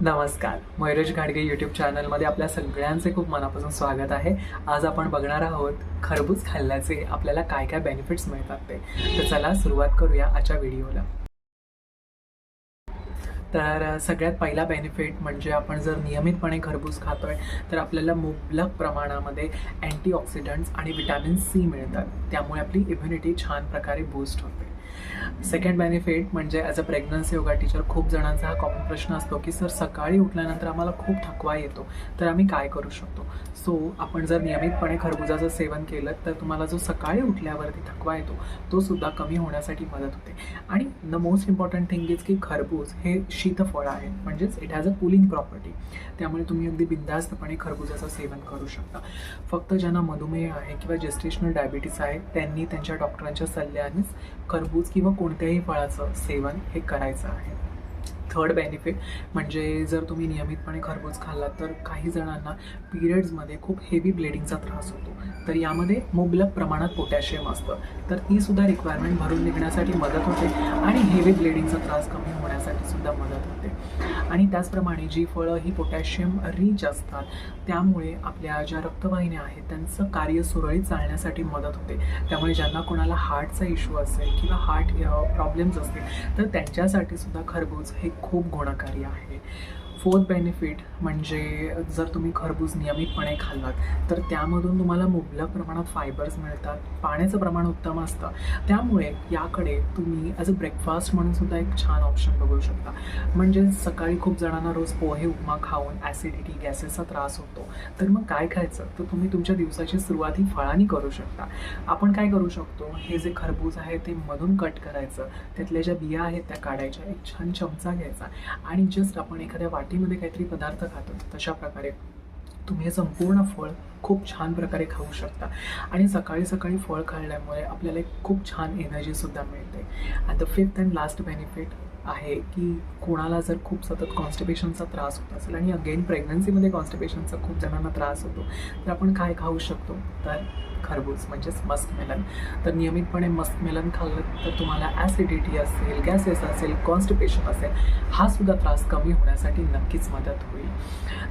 नमस्कार. मयुरेश घाडगे यूट्यूब चॅनलमध्ये आपल्या सगळ्यांचे खूप मनापासून स्वागत आहे. आज आपण बघणार आहोत खरबूज खाल्ल्याचे आपल्याला काय काय बेनिफिट्स मिळतात ते. तर चला सुरुवात करूया आजच्या व्हिडिओला. तर सगळ्यात पहिला बेनिफिट म्हणजे आपण जर नियमितपणे खरबूज खातोय तर आपल्याला मुबलक प्रमाणामध्ये अँटीऑक्सिडंट्स आणि विटॅमिन सी मिळतात. त्यामुळे आपली इम्युनिटी छान प्रकारे बूस्ट होते. सेकंड बेनिफिट म्हणजे as a pregnancy yoga teacher खूप जणांचा हा कॉमन प्रश्न असतो की सर सकाळी उठल्यानंतर आम्हाला खूप थकवा येतो तर आम्ही काय करू शकतो? सो आपण जर नियमितपणे खरबुजाचं सेवन केलं तर तुम्हाला जो सकाळी उठल्यावरती थकवा येतो तो सुद्धा कमी होण्यासाठी मदत होते. आणि the most important thing is की खरबूज हे शीतफळ आहे म्हणजेच it has a cooling property त्यामुळे तुम्ही अगदी बिंदास्तपणे खरबुजाचं सेवन करू शकता. फक्त ज्यांना मधुमेह आहे किंवा जेस्टेशनल डायबिटीस आहे त्यांनी त्यांच्या डॉक्टरांच्या सल्ल्यानेच खरबूज किंवा कोणत्याही फळाचं सेवन हे करायचं आहे. थर्ड बेनिफिट म्हणजे जर तुम्ही नियमितपणे खरबूज खाल्लात तर काही जणांना पिरियड्समध्ये खूप हेवी ब्लिडिंगचा त्रास होतो. तर यामध्ये मुबलक प्रमाणात पोटॅशियम असतं. तर ती सुद्धा रिक्वायरमेंट भरून निघण्यासाठी मदत होते आणि हेवी ब्लिडिंगचा त्रास कमी होण्यासाठी सुद्धा मदत होते. आणि त्याचप्रमाणे जी फळं ही पोटॅशियम रिच असतात त्यामुळे आपल्या ज्या रक्तवाहिन्या आहेत त्यांचं कार्य सुरळीत चालण्यासाठी मदत होते. त्यामुळे ज्यांना कोणाला हार्टचा इश्यू असेल किंवा हार्ट प्रॉब्लेम्स असतील तर त्यांच्यासाठी सुद्धा खरबूज हे खूप गुणकारी आहे. फोर्थ बेनिफिट म्हणजे जर तुम्ही खरबूज नियमितपणे खाल्लात तर त्यामधून तुम्हाला मुबलक प्रमाणात फायबर्स मिळतात पाण्याचं प्रमाण उत्तम असतं. त्यामुळे याकडे तुम्ही ॲज अ ब्रेकफास्ट म्हणून सुद्धा एक छान ऑप्शन बघू शकता. म्हणजे सकाळी खूप जणांना रोज पोहे उपमा खाऊन ॲसिडिटी गॅसेसचा त्रास होतो. तर मग काय खायचं? तर तुम्ही तुमच्या दिवसाची सुरुवात ही फळांनी करू शकता. आपण काय करू शकतो? हे जे खरबूज आहे ते मधून कट करायचं. त्यातल्या ज्या बिया आहेत त्या काढायच्या एक छान चमचा घ्यायचा. आणि जस्ट आपण एखाद्या वाटीमध्ये काहीतरी पदार्थ खातो तशा प्रकारे तुम्ही हे संपूर्ण फळ खूप छान प्रकारे खाऊ शकता. आणि सकाळी सकाळी फळ खाल्ल्यामुळे आपल्याला एक खूप छान एनर्जीसुद्धा मिळते. At the fifth and last benefit आहे की कोणाला जर खूप सतत कॉन्स्टिपेशनचा त्रास होत असेल आणि अगेन प्रेग्नन्सीमध्ये कॉन्स्टिपेशनचा खूप जणांना त्रास होतो तर आपण काय खाऊ शकतो? तर खरबूज म्हणजेच मस्क मेलन. तर नियमितपणे मस्क मेलन खाल्लं तर तुम्हाला ॲसिडिटी असेल गॅसेस असेल कॉन्स्टिपेशन असेल हा सुद्धा त्रास कमी होण्यासाठी नक्कीच मदत होईल.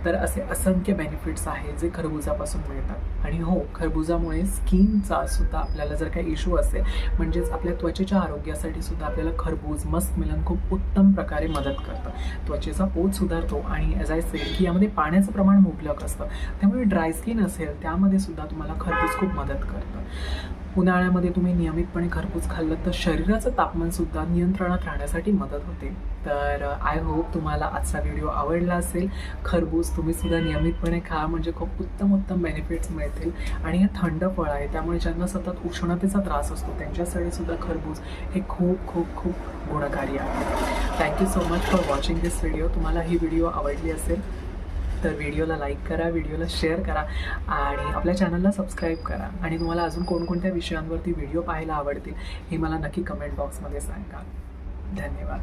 तर असे असंख्य बेनिफिट्स आहेत जे खरबुजापासून मिळतात. आणि हो खरबुजामुळे स्किनचा सुद्धा आपल्याला जर काही इश्यू असेल म्हणजेच आपल्या त्वचेच्या आरोग्यासाठी सुद्धा आपल्याला खरबूज मस्क मिलन खूप उत्तम प्रकारे मदत करतं. त्वचेचा पोत सुधारतो आणि ॲज आय सेल की यामध्ये पाण्याचं प्रमाण मुबलक असतं. त्यामुळे ड्राय स्किन असेल त्यामध्ये सुद्धा तुम्हाला खरबूज खूप मदत मदत करतं. उन्हाळ्यामध्ये तुम्ही नियमितपणे खरबूज खाल्लं तर शरीराचं तापमानसुद्धा नियंत्रणात राहण्यासाठी मदत होते. तर आय होप तुम्हाला आजचा व्हिडिओ आवडला असेल. खरबूज तुम्ही सुद्धा नियमितपणे खा म्हणजे खूप उत्तम उत्तम बेनिफिट्स मिळतील. आणि हे थंड फळ आहे त्यामुळे ज्यांना सतत उष्णतेचा त्रास असतो त्यांच्यासाठी सुद्धा खरबूज हे खूप खूप खूप गुणकारी आहे. Thank you so much for watching this video तुम्हाला ही व्हिडिओ आवडली असेल तर व्हिडिओला लाईक करा व्हिडिओला शेअर करा आणि आपल्या चॅनलला सबस्क्राईब करा. आणि तुम्हाला अजून कोणकोणत्या विषयांवरती व्हिडिओ पाहायला आवडतील हे मला नक्की कमेंट बॉक्समध्ये सांगा. धन्यवाद.